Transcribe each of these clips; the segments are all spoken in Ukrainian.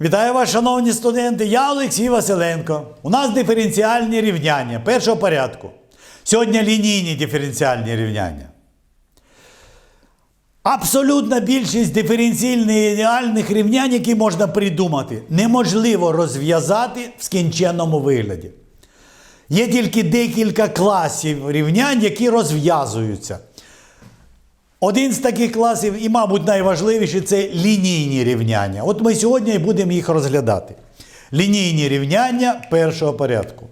Вітаю вас, шановні студенти. Я Олексій Василенко. У нас диференціальні рівняння першого порядку. Сьогодні лінійні диференціальні рівняння. Абсолютна більшість диференційних рівнянь, які можна придумати, неможливо розв'язати в скінченному вигляді. Є тільки декілька класів рівнянь, які розв'язуються. Один з таких класів, і, мабуть, найважливіший це лінійні рівняння. От ми сьогодні і будемо їх розглядати. Лінійні рівняння першого порядку.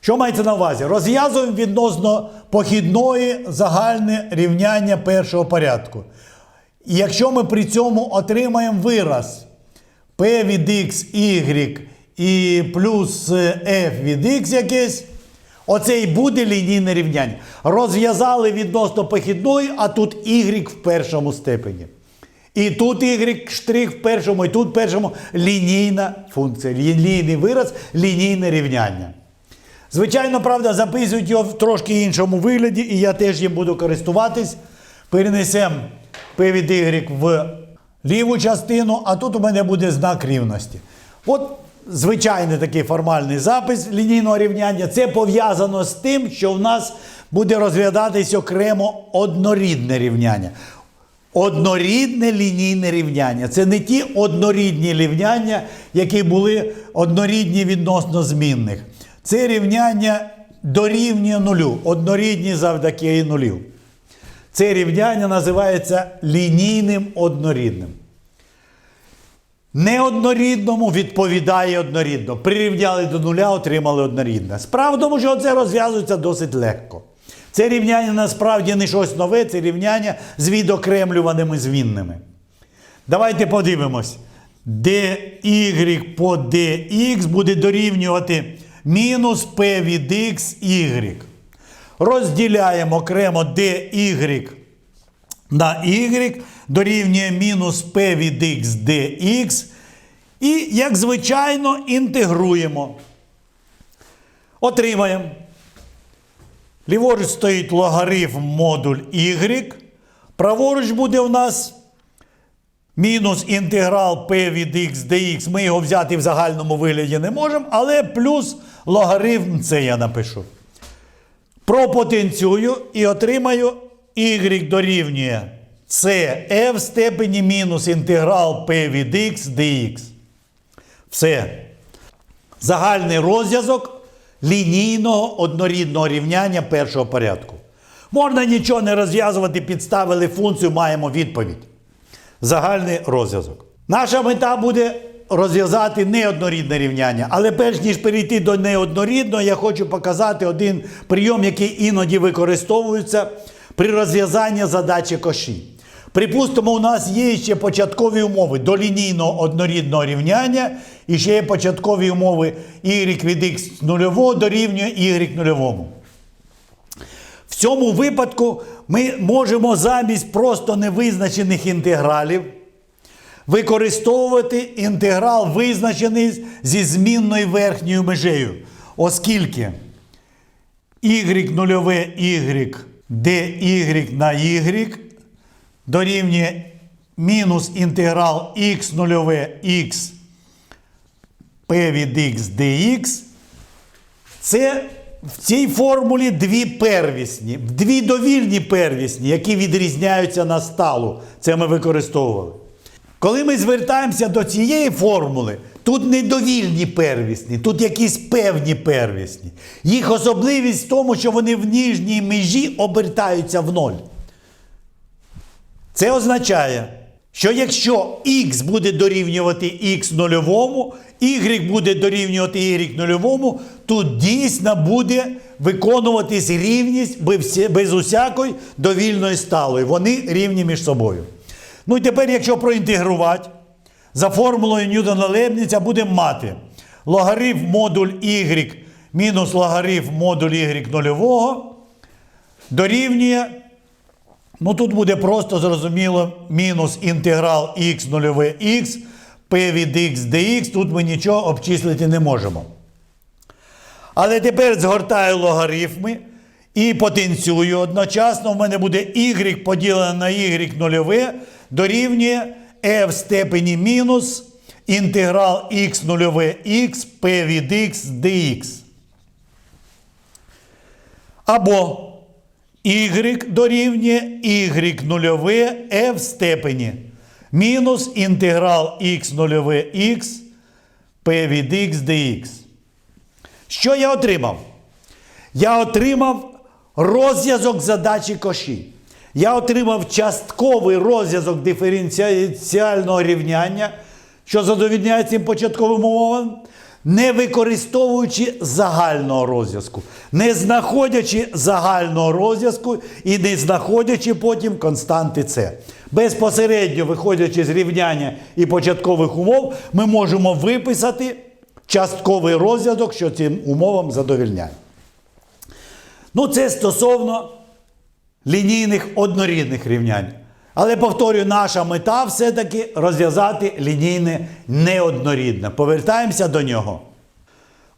Що мається на увазі? Розв'язуємо відносно похідної загальне рівняння першого порядку. І якщо ми при цьому отримаємо вираз p від x, y і плюс f від x якесь, оце і буде лінійне рівняння. Розв'язали відносно похідної, а тут y в першому степені. І тут y штрих в першому, і тут в першому лінійна функція, лінійний вираз, лінійне рівняння. Звичайно, правда, записують його в трошки іншому вигляді, і я теж їм буду користуватись. Перенесемо P від Y в ліву частину, а тут у мене буде знак рівності. От звичайний такий формальний запис лінійного рівняння. Це пов'язано з тим, що в нас буде розглядатись окремо однорідне рівняння. Однорідне лінійне рівняння. Це не ті однорідні рівняння, які були однорідні відносно змінних. Це рівняння дорівнює нулю, однорідні завдяки нулю. Це рівняння називається лінійним однорідним. Неоднорідному відповідає однорідно. Прирівняли до нуля, отримали однорідне. Справа в тому, що це розв'язується досить легко. Це рівняння насправді не щось нове, це рівняння з відокремлюваними змінними. Давайте подивимось. dy по dx буде дорівнювати мінус p від x y. Розділяємо окремо dy на y дорівнює мінус p від x dx. І, як звичайно, інтегруємо. Отримаємо. Ліворуч стоїть логарифм модуль y. Праворуч буде у нас мінус інтеграл p від x dx. Ми його взяти в загальному вигляді не можемо, але плюс логарифм це я напишу. Пропотенцюю і отримаю y дорівнює це в степені мінус інтеграл p від x dx. Все. Загальний розв'язок лінійного однорідного рівняння першого порядку. Можна нічого не розв'язувати, підставили функцію, маємо відповідь. Загальний розв'язок. Наша мета буде розв'язати неоднорідне рівняння. Але перш ніж перейти до неоднорідного, я хочу показати один прийом, який іноді використовується при розв'язанні задачі коші. Припустимо, у нас є ще початкові умови до лінійного однорідного рівняння, і ще є початкові умови y від x нульового дорівнює y нульовому. В цьому випадку ми можемо замість просто невизначених інтегралів використовувати інтеграл, визначений зі змінною верхньою межею. Оскільки y нульове y dy на y дорівнює мінус інтеграл x нульове x p від x dx, це в цій формулі дві первісні, дві довільні первісні, які відрізняються на сталу. Це ми використовували. Коли ми звертаємося до цієї формули, тут не довільні первісні, тут якісь певні первісні. Їх особливість в тому, що вони в нижній межі обертаються в ноль. Це означає, що якщо x буде дорівнювати x нульовому, y буде дорівнювати y нульовому, тут дійсно буде виконуватись рівність без усякої довільної сталої. Вони рівні між собою. Ну і тепер, якщо проінтегрувати, за формулою Ньютона Лебніця будемо мати логарифм модуль y мінус логарифм модуль y нульового дорівнює Ну тут буде просто зрозуміло мінус інтеграл x нульове x, p від x dx, тут ми нічого обчислити не можемо. Але тепер згортаю логарифми і потенцюю одночасно. У мене буде y поділене на y нульове дорівнює f в степені мінус інтеграл х нульове х p від x dx. Або y дорівнює y нульове f в степені мінус інтеграл х нульове х p від x dx. Що я отримав? Я отримав розв'язок задачі коші. Я отримав частковий розв'язок диференціального рівняння, що задовільняє цим початковим умовам, не використовуючи загального розв'язку, не знаходячи загального розв'язку і не знаходячи потім константи С. Безпосередньо виходячи з рівняння і початкових умов, ми можемо виписати частковий розв'язок, що цим умовам задовільняє. Ну, це стосовно лінійних однорідних рівнянь. Але повторюю, наша мета все-таки розв'язати лінійне неоднорідне. Повертаємося до нього.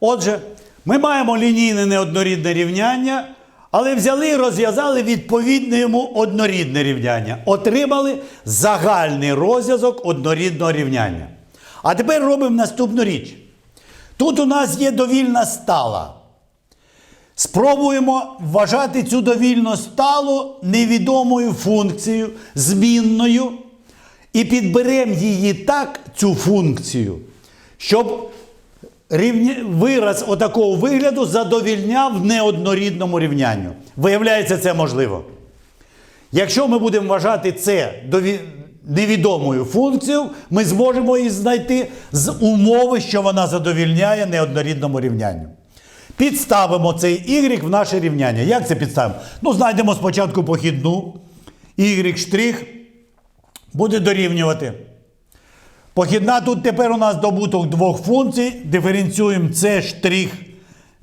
Отже, ми маємо лінійне неоднорідне рівняння, але взяли і розв'язали відповідне йому однорідне рівняння. Отримали загальний розв'язок однорідного рівняння. А тепер робимо наступну річ. Тут у нас є довільна стала. Спробуємо вважати цю довільну сталу невідомою функцією, змінною, і підберемо її так, цю функцію, щоб рівня... вираз отакого вигляду задовільняв неоднорідному рівнянню. Виявляється, це можливо. Якщо ми будемо вважати це дові... невідомою функцією, ми зможемо її знайти з умови, що вона задовільняє неоднорідному рівнянню. Підставимо цей y в наше рівняння. Як це підставимо? Ну, знайдемо спочатку похідну. y' штрих буде дорівнювати. Похідна тут тепер у нас добуток двох функцій. Диференціюємо c штрих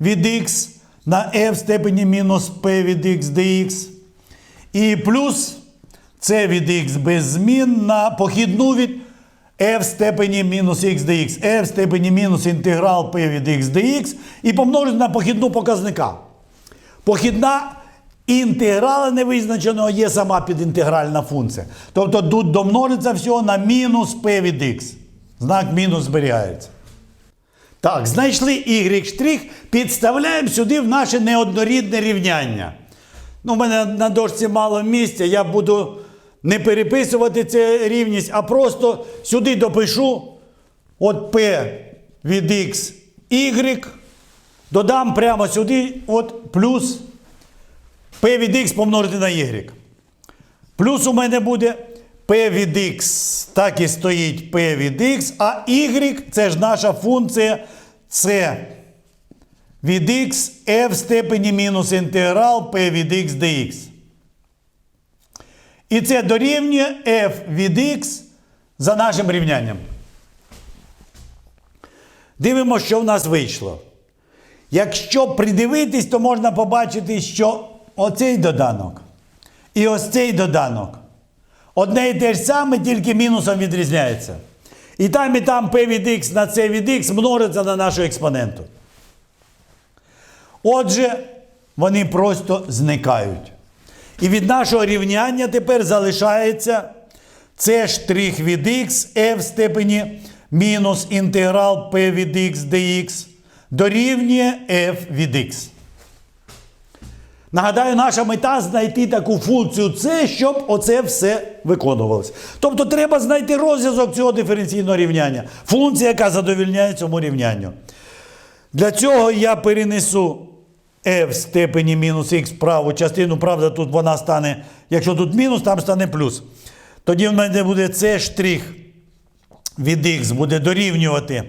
від x на f в степені мінус p від x dx. І плюс c від x без змін на похідну від f в степені мінус x dx, f в степені мінус інтеграл p від x dx і помножити на похідну показника. Похідна інтеграла невизначеного є сама підінтегральна функція. Тобто тут домножиться всього на мінус p від x. Знак мінус зберігається. Так, знайшли y підставляємо сюди в наше неоднорідне рівняння. Ну, в мене на дошці мало місця, я буду не переписувати цю рівність, а просто сюди допишу от P від X Y, додам прямо сюди от плюс P від X помножити на Y. Плюс у мене буде P від X, так і стоїть P від X, а Y це ж наша функція це від x f в степені мінус інтеграл p від x dx. І це дорівнює f від x за нашим рівнянням. Дивимося, що в нас вийшло. Якщо придивитись, то можна побачити, що оцей доданок і ось цей доданок одне і те ж саме, тільки мінусом відрізняється. І там, і там p від x на c від x множиться на нашу експоненту. Отже, вони просто зникають. І від нашого рівняння тепер залишається c штрих від x f в степені мінус інтеграл p від x dx дорівнює f від x. Нагадаю, наша мета знайти таку функцію c, щоб оце все виконувалося. Тобто треба знайти розв'язок цього диференційного рівняння. Функція, яка задовільняє цьому рівнянню. Для цього я перенесу f в степені мінус х праву частину, правда, тут вона стане, якщо тут мінус, там стане плюс. Тоді в мене буде c штрих від х буде дорівнювати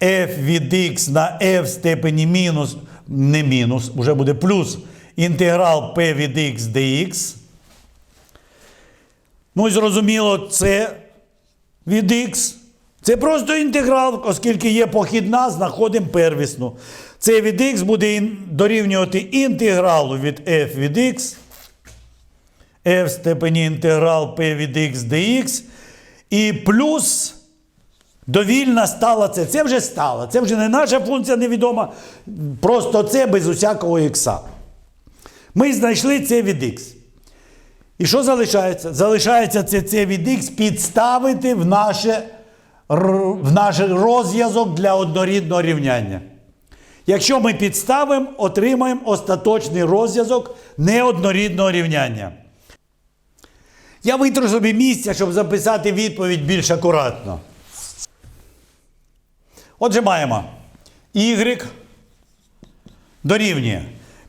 f від х на f в степені мінус, не мінус, вже буде плюс інтеграл p від x dx. Ну і зрозуміло, це від x. Це просто інтеграл, оскільки є похідна, знаходимо первісну. Це від x буде дорівнювати інтегралу від f від x, f в степені інтеграл p від x dx, і плюс довільна стала це. Це вже стала. Це вже не наша функція невідома. Просто це без усякого ікса. Ми знайшли це від x. І що залишається? Залишається це, це від x підставити в наше в наш розв'язок для однорідного рівняння. Якщо ми підставимо, отримаємо остаточний розв'язок неоднорідного рівняння. Я витру собі місця, щоб записати відповідь більш акуратно. Отже, маємо y дорівнює.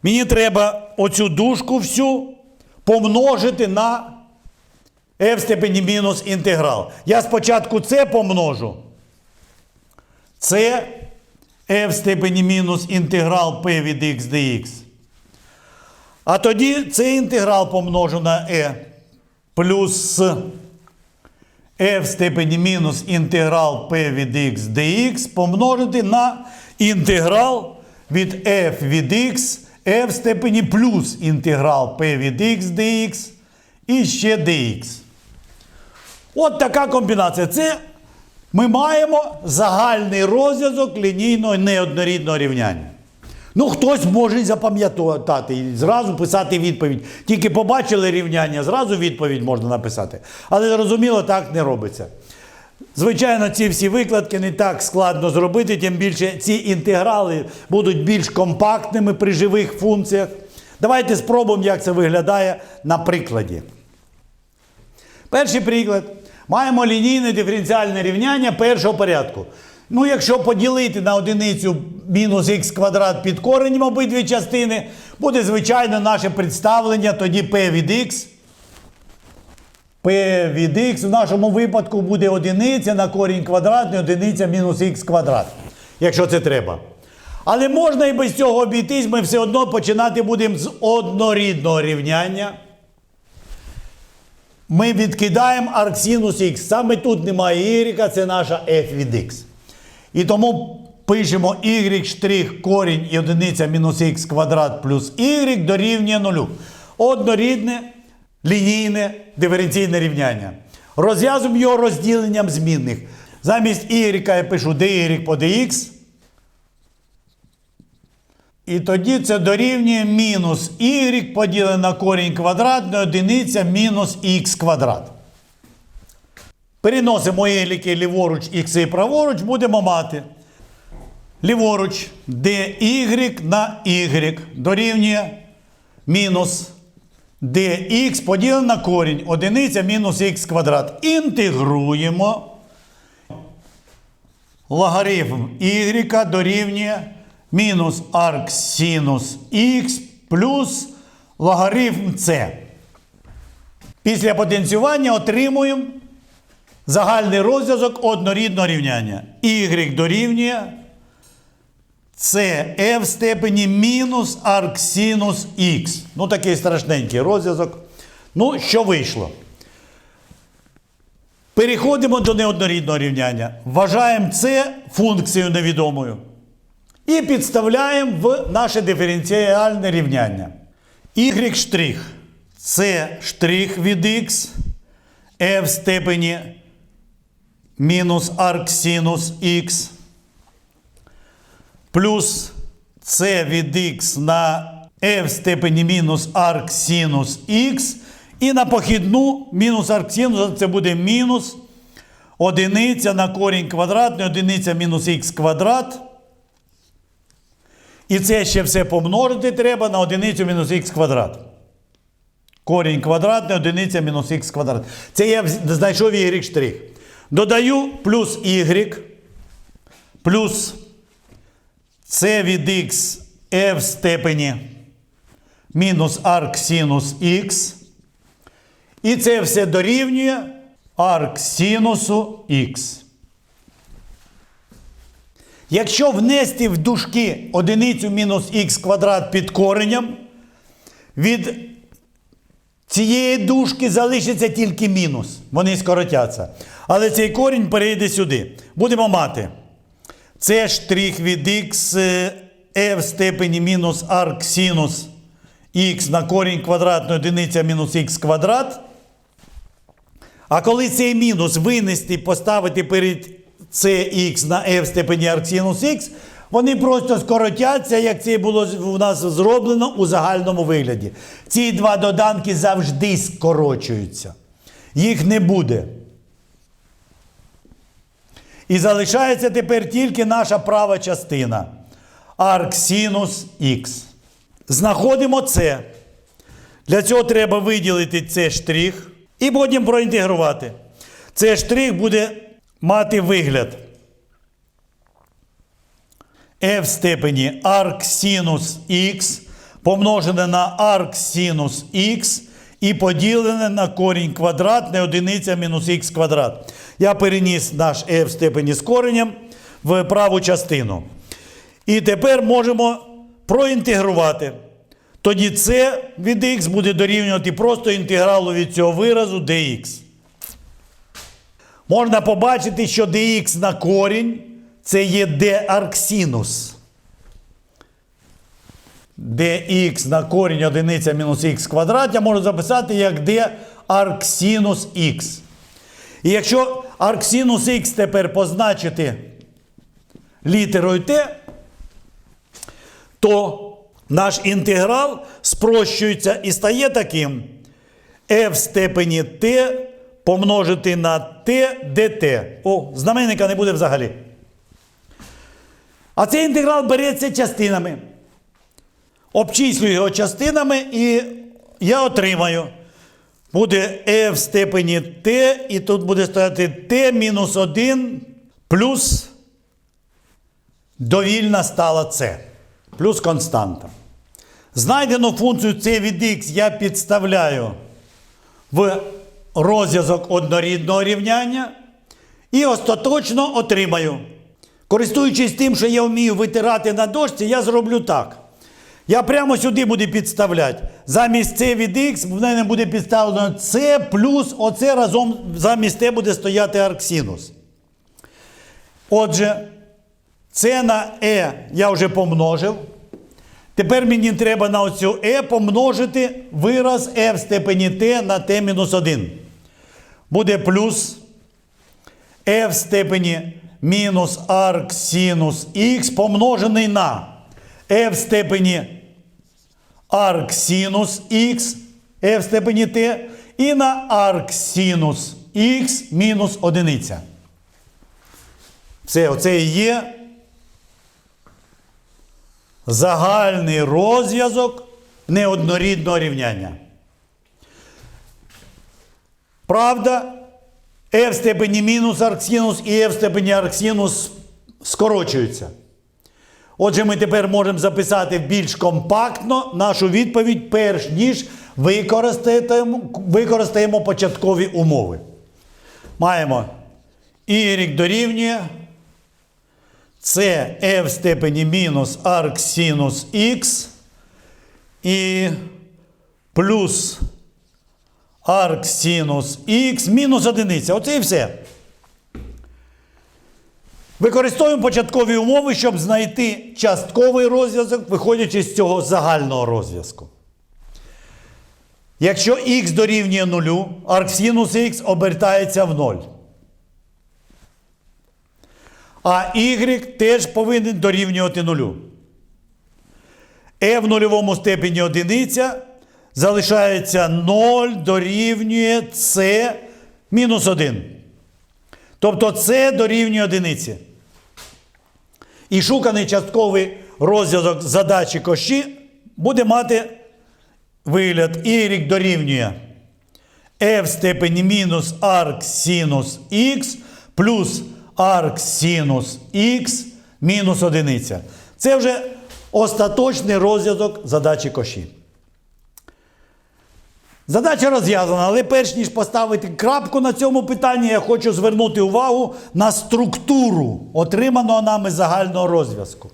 Мені треба оцю дужку всю помножити на f степені мінус інтеграл. Я спочатку це помножу. Це f в степені мінус інтеграл p від x dx. А тоді цей інтеграл помножу на e плюс f в степені мінус інтеграл p від x dx помножити на інтеграл від f від x f в степені плюс інтеграл p від x dx і ще dx. От така комбінація. Це ми маємо загальний розв'язок лінійного неоднорідного рівняння. Ну, хтось може запам'ятати і зразу писати відповідь. Тільки побачили рівняння, зразу відповідь можна написати. Але зрозуміло, так не робиться. Звичайно, ці всі викладки не так складно зробити, тим більше ці інтеграли будуть більш компактними при живих функціях. Давайте спробуємо, як це виглядає на прикладі. Перший приклад. Маємо лінійне диференціальне рівняння першого порядку. Ну, якщо поділити на одиницю мінус х квадрат під коренем обидві частини, буде звичайно наше представлення, тоді p від x. p від x в нашому випадку буде одиниця на корінь квадратний, одиниця мінус х квадрат, якщо це треба. Але можна і без цього обійтись, ми все одно починати будемо з однорідного рівняння ми відкидаємо арксинус х. Саме тут немає y, це наша f від x. І тому пишемо y штрих корінь і одиниця мінус х квадрат плюс y дорівнює нулю. Однорідне лінійне диференційне рівняння. Розв'язуємо його розділенням змінних. Замість y я пишу dy по dx. І тоді це дорівнює мінус y поділене на корінь квадратний одиниця мінус х квадрат. Переносимо єліки ліворуч х і праворуч, будемо мати. Ліворуч dy на y дорівнює мінус dx поділене на корінь одиниця мінус х квадрат. Інтегруємо. Логарифм y дорівнює мінус арк синус х плюс логарифм c. Після потенціювання отримуємо загальний розв'язок однорідного рівняння. y дорівнює це f в степені мінус арк синус х. Ну, такий страшненький розв'язок. Ну, що вийшло? Переходимо до неоднорідного рівняння. Вважаємо це функцією невідомою. І підставляємо в наше диференціальне рівняння. Y штрих це штрих від x, f в степені мінус арк синус х, плюс c від x на f в степені мінус арк синус х. І на похідну мінус арк синус це буде мінус одиниця на корінь квадратний, одиниця мінус х квадрат. І це ще все помножити треба на одиницю мінус х квадрат. Корінь квадратний, одиниця мінус х квадрат. Це я знайшов y штрих. Додаю плюс y, плюс c від x f в степені мінус арк синус х. І це все дорівнює арк синусу х. Якщо внести в дужки одиницю мінус х квадрат під коренем, від цієї дужки залишиться тільки мінус. Вони скоротяться. Але цей корінь перейде сюди. Будемо мати. Це штрих від х f в степені мінус арк синус х на корінь квадратної одиниця мінус х квадрат. А коли цей мінус винести поставити перед cx на f в степені арксинус х, вони просто скоротяться, як це було у нас зроблено у загальному вигляді. Ці два доданки завжди скорочуються. Їх не буде. І залишається тепер тільки наша права частина. Арксінус х. Знаходимо це. Для цього треба виділити цей штрих і потім проінтегрувати. Цей штрих буде мати вигляд f в степені арксінус х помножене на арксінус х і поділене на корінь квадрат, не одиниця мінус х квадрат. Я переніс наш f в степені з коренем в праву частину. І тепер можемо проінтегрувати. Тоді це від х буде дорівнювати просто інтегралу від цього виразу dx. Можна побачити, що dx на корінь це є d арксінус. dx на корінь одиниця мінус х квадрат я можу записати як d арксінус х. І якщо арксінус х тепер позначити літерою t, то наш інтеграл спрощується і стає таким f в степені t помножити на t dt. О, знаменника не буде взагалі. А цей інтеграл береться частинами. Обчислюю його частинами і я отримаю. Буде e в степені t, і тут буде стояти t мінус 1 плюс довільна стала c. Плюс константа. Знайдену функцію c від x я підставляю в розв'язок однорідного рівняння і остаточно отримаю. Користуючись тим, що я вмію витирати на дошці, я зроблю так. Я прямо сюди буду підставляти. Замість c від x в мене буде підставлено c плюс оце разом замість t буде стояти арксінус. Отже, c на e я вже помножив. Тепер мені треба на оцю e помножити вираз e в степені t на t мінус 1. Буде плюс e в степені мінус арк х помножений на e в степені арк синус х, e в степені t, і на арк х мінус одиниця. Все, оце і є загальний розв'язок неоднорідного рівняння. Правда, e в степені мінус арксінус і e в степені арксінус скорочуються. Отже, ми тепер можемо записати більш компактно нашу відповідь, перш ніж використаємо, використаємо початкові умови. Маємо y дорівнює це e в степені мінус арксінус х і плюс арксінус х мінус одиниця. Оце і все. Використовуємо початкові умови, щоб знайти частковий розв'язок, виходячи з цього загального розв'язку. Якщо х дорівнює нулю, арксінус х обертається в ноль. А y теж повинен дорівнювати нулю. e в нульовому степені одиниця залишається 0 дорівнює c мінус 1. Тобто c дорівнює одиниці. І шуканий частковий розв'язок задачі кощі буде мати вигляд y дорівнює e в степені мінус арксинус х плюс арк синус х мінус одиниця. Це вже остаточний розв'язок задачі кощі. Задача розв'язана, але перш ніж поставити крапку на цьому питанні, я хочу звернути увагу на структуру отриманого нами загального розв'язку.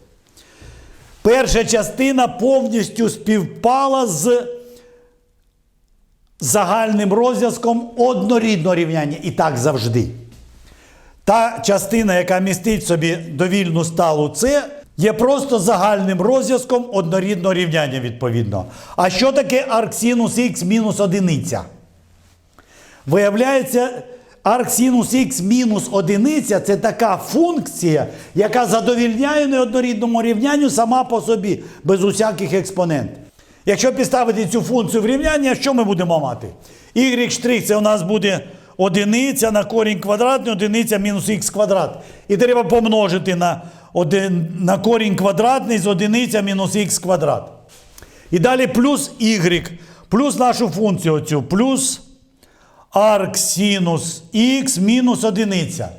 Перша частина повністю співпала з загальним розв'язком однорідного рівняння. І так завжди. Та частина, яка містить собі довільну сталу С, є просто загальним розв'язком однорідного рівняння відповідно. А що таке арксинус х мінус одиниця? Виявляється, арксинус х мінус одиниця це така функція, яка задовільняє неоднорідному рівнянню сама по собі, без усяких експонентів. Якщо підставити цю функцію в рівняння, що ми будемо мати? Y' це у нас буде одиниця на корінь квадратний, одиниця мінус х квадрат. І треба помножити на, один, на корінь квадратний з одиниця мінус х квадрат. І далі плюс y, плюс нашу функцію оцю, плюс арк синус х мінус одиниця.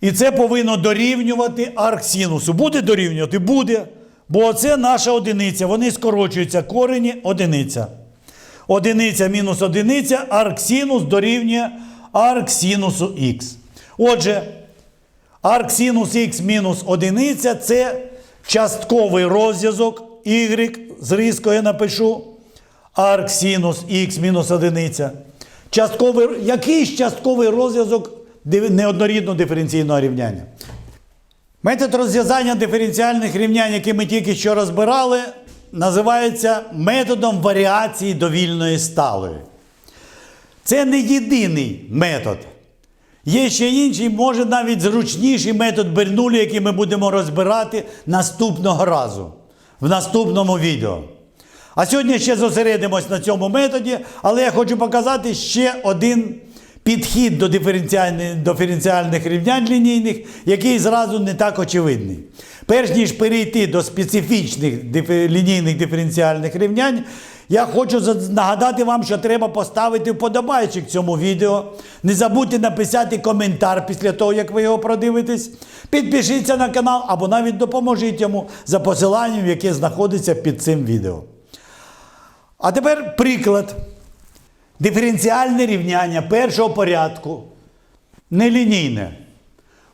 І це повинно дорівнювати арк синусу. Буде дорівнювати? Буде. Бо це наша одиниця. Вони скорочуються корені одиниця. Одиниця мінус одиниця, арк синус дорівнює арк синусу х. Отже, арк синус х мінус одиниця це частковий розв'язок y, з різкою я напишу. Арк синус х мінус одиниця. Частковий, якийсь частковий розв'язок неоднорідного диференційного рівняння. Метод розв'язання диференціальних рівнянь, які ми тільки що розбирали, називається методом варіації довільної сталої. Це не єдиний метод. Є ще інший, може навіть зручніший метод Бернулі, який ми будемо розбирати наступного разу, в наступному відео. А сьогодні ще зосередимось на цьому методі, але я хочу показати ще один підхід до диференціальних, диференціальних рівнянь лінійних, який зразу не так очевидний. Перш ніж перейти до специфічних лінійних диференціальних рівнянь, я хочу нагадати вам, що треба поставити вподобайчик цьому відео. Не забудьте написати коментар після того, як ви його продивитесь. Підпишіться на канал або навіть допоможіть йому за посиланням, яке знаходиться під цим відео. А тепер приклад. Диференціальне рівняння першого порядку нелінійне.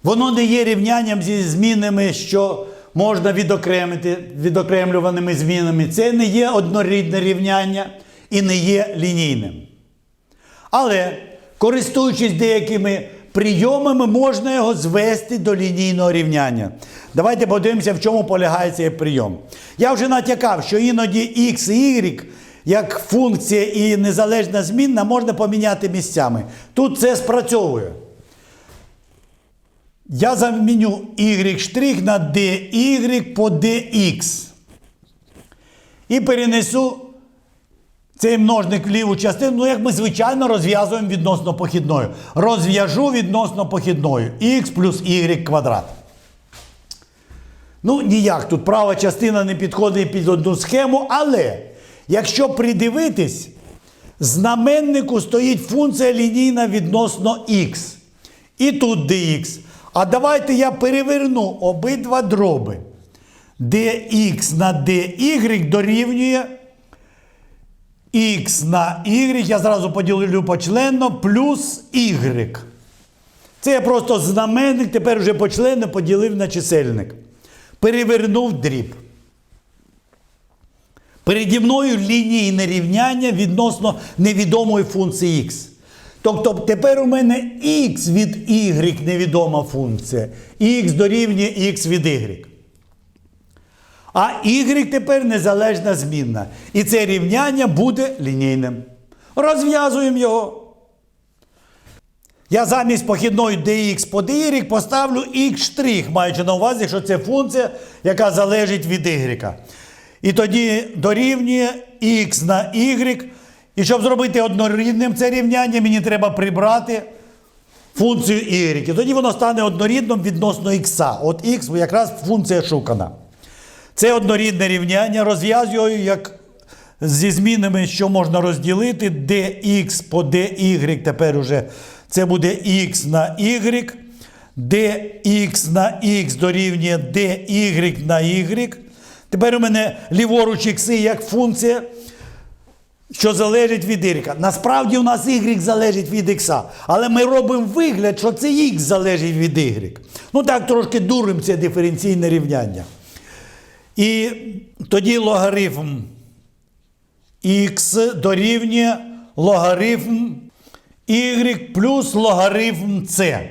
Воно не є рівнянням зі змінами, що можна відокремити відокремлюваними змінами. Це не є однорідне рівняння і не є лінійним. Але, користуючись деякими прийомами, можна його звести до лінійного рівняння. Давайте подивимося, в чому полягає цей прийом. Я вже натякав, що іноді x і y, як функція і незалежна змінна, можна поміняти місцями. Тут це спрацьовує. Я заміню y' на dy по dx. І перенесу цей множник в ліву частину, ну як ми звичайно розв'язуємо відносно похідною. Розв'яжу відносно похідною. х плюс y квадрат. Ну, ніяк тут права частина не підходить під одну схему, але якщо придивитись, знаменнику стоїть функція лінійна відносно х. І тут dx. А давайте я переверну обидва дроби. dx на dy дорівнює х на y, я зразу поділю почленно, плюс y. Це я просто знаменник, тепер вже почленно поділив на чисельник. Перевернув дріб. Переді мною лінійне рівняння відносно невідомої функції х. Тобто тепер у мене х від y невідома функція, х дорівнює х від y. А y тепер незалежна змінна. І це рівняння буде лінійним. Розв'язуємо його. Я замість похідної dx по dy поставлю x', маючи на увазі, що це функція, яка залежить від y. І тоді дорівнює x на y. І щоб зробити однорідним це рівняння, мені треба прибрати функцію y. І тоді воно стане однорідним відносно x. От x якраз функція шукана. Це однорідне рівняння. Розв'язую як зі змінами, що можна розділити, dx по dy тепер уже це буде x на y, dx на x дорівнює dy на y. Тепер у мене ліворуч x як функція, що залежить від y. Насправді у нас y залежить від x, але ми робимо вигляд, що це x залежить від y. Ну так трошки дурим це диференційне рівняння. І тоді логарифм х дорівнює логарифм y плюс логарифм c.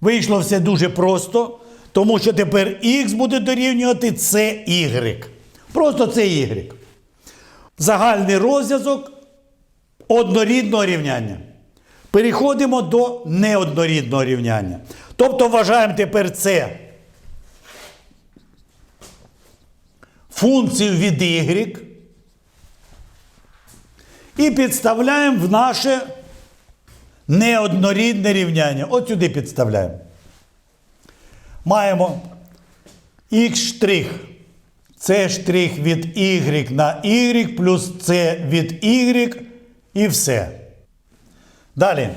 Вийшло все дуже просто, тому що тепер х буде дорівнювати cy. Просто це y. Загальний розв'язок однорідного рівняння. Переходимо до неоднорідного рівняння. Тобто вважаємо тепер це функцію від y. І підставляємо в наше неоднорідне рівняння. От сюди підставляємо. Маємо х. Це штрих від y на y плюс це від y і все. Далі.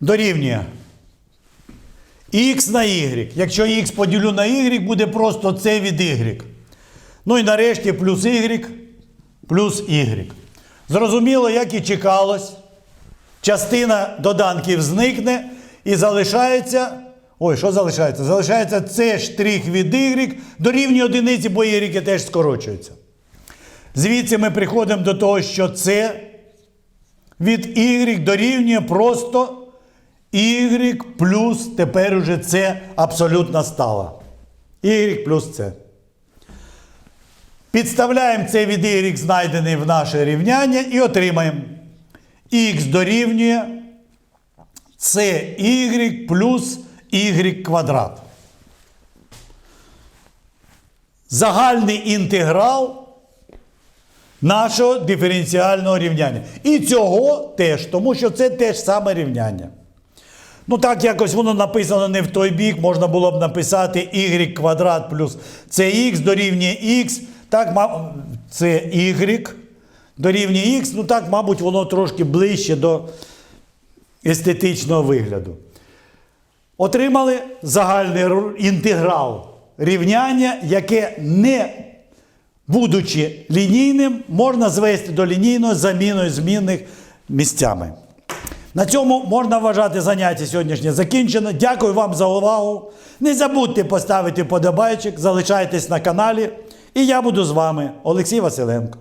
Дорівнює. Х на y. Якщо х поділю на y, буде просто це від y. Ну і нарешті плюс y плюс y. Зрозуміло, як і чекалось. Частина доданків зникне і залишається. Ой, що залишається? Залишається це штрих від y дорівнює одиниці, бо y теж скорочується. Звідси ми приходимо до того, що це від y дорівнює просто y плюс тепер уже це абсолютна стала. y плюс це. Підставляємо це від y, знайдений в наше рівняння, і отримаємо х дорівнює y плюс y квадрат. Загальний інтеграл нашого диференціального рівняння. І цього теж, тому що це теж саме рівняння. Ну так якось воно написано не в той бік, можна було б написати y квадрат плюс cx дорівнює x. Так, це y дорівнює x, ну так, мабуть, воно трошки ближче до естетичного вигляду. Отримали загальний інтеграл рівняння, яке не будучи лінійним, можна звести до лінійного з заміною змінних місцями. На цьому можна вважати заняття сьогоднішнє закінчено. Дякую вам за увагу. Не забудьте поставити подобайчик, залишайтесь на каналі. І я буду з вами, Олексій Василенко.